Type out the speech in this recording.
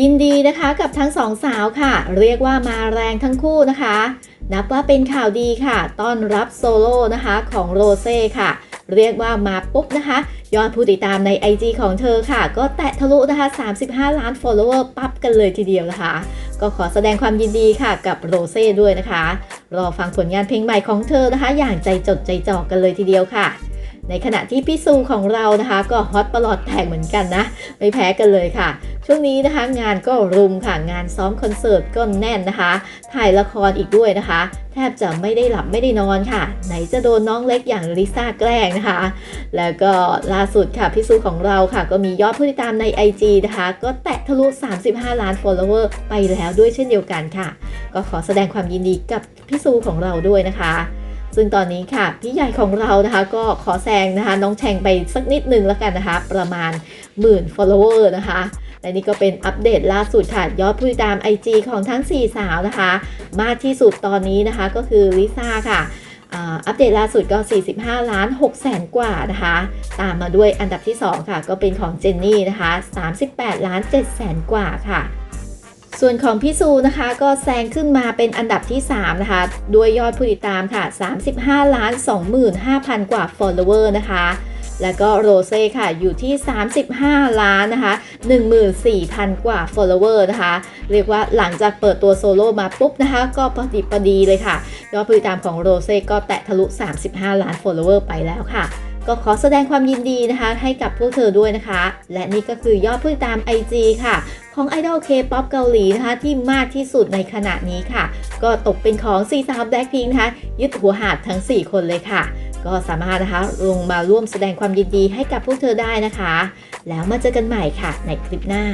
ยินดีนะคะกับทั้งสองสาวค่ะ เรียกว่ามาแรงทั้งคู่นะคะ นับว่าเป็นข่าวดีค่ะ ต้อนรับโซโล่นะคะของโรเซ่ค่ะ เรียกว่ามาปุ๊บนะคะ ยอดผู้ติดตามใน IG ของเธอค่ะ ก็แตะทะลุนะคะ 35 ล้าน follower ปั๊บกันเลยทีเดียวนะคะ ก็ขอแสดงความยินดีค่ะกับโรเซ่ด้วยนะคะ รอฟังผลงานเพลงใหม่ของเธอนะคะ อย่างใจจดใจจ่อกันเลยทีเดียวค่ะในขณะที่พี่ซูของเรานะคะ ก็ฮอตประหลอดแตกเหมือนกันนะ ไม่แพ้กันเลยค่ะ ช่วงนี้นะคะงานก็รุมค่ะงานซ้อมคอนเสิร์ตก็แน่นนะคะ ถ่ายละครอีกด้วยนะคะ แทบจะไม่ได้หลับไม่ได้นอนค่ะ ไหนจะโดนน้องเล็กอย่างลิซ่าแกล้งนะคะ แล้วก็ล่าสุดค่ะพี่ซูของเราค่ะ ก็มียอดผู้ติดตามใน IG นะคะ ก็แตะทะลุ 35 ล้าน follower ไปแล้วด้วยเช่นเดียวกันค่ะ ก็ขอแสดงความยินดีกับพี่ซูของเราด้วยนะคะซึ่งตอนนี้ค่ะ พี่ใหญ่ของเรานะคะ ก็ขอแซงนะคะ น้องแชงไปสักนิดนึงแล้วกันนะคะ ประมาณหมื่น follower นะคะ และนี่ก็เป็นอัปเดตล่าสุดค่ะยอดผู้ติดตาม IG ของทั้ง 4 สาวนะคะ มากที่สุดตอนนี้นะคะก็คือลิซ่าค่ะอัปเดตล่าสุดก็ 45 ล้าน6แสนกว่านะคะ ตามมาด้วยอันดับที่ 2 ค่ะ ก็เป็นของเจนนี่นะคะ 38 ล้าน7แสนกว่าค่ะ ส่วนของพี่ซูนะคะก็แซงขึ้นมาเป็นอันดับที่ 3 นะคะ ด้วยยอดผู้ติดตามค่ะ 35 ล้าน 25,000 กว่า follower นะคะ แล้วก็โรเซ่ค่ะอยู่ที่ 35 ล้านนะคะ 14,000 กว่า follower นะคะ เรียกว่าหลังจากเปิดตัวโซโล่มาปุ๊บนะคะ ก็พอดีพอดีเลยค่ะยอดผู้ติดตามของโรเซ่ก็แตะทะลุ 35 ล้าน follower ไปแล้วค่ะก็ขอแสดงความยินดีนะคะ ให้กับพวกเธอด้วยนะคะ และนี่ก็คือยอดผู้ติดตาม IG ค่ะ ของไอดอลเคป๊อปเกาหลีนะคะ ที่มากที่สุดในขณะนี้ค่ะ ก็ตกเป็นของซีสาวแบล็คพิงนะคะ ยึดหัวหาดทั้ง 4 คนเลยค่ะ ก็สามารถนะคะลงมาร่วมแสดงความยินดีให้กับพวกเธอได้นะคะ แล้วมาเจอกันใหม่ค่ะในคลิปหน้า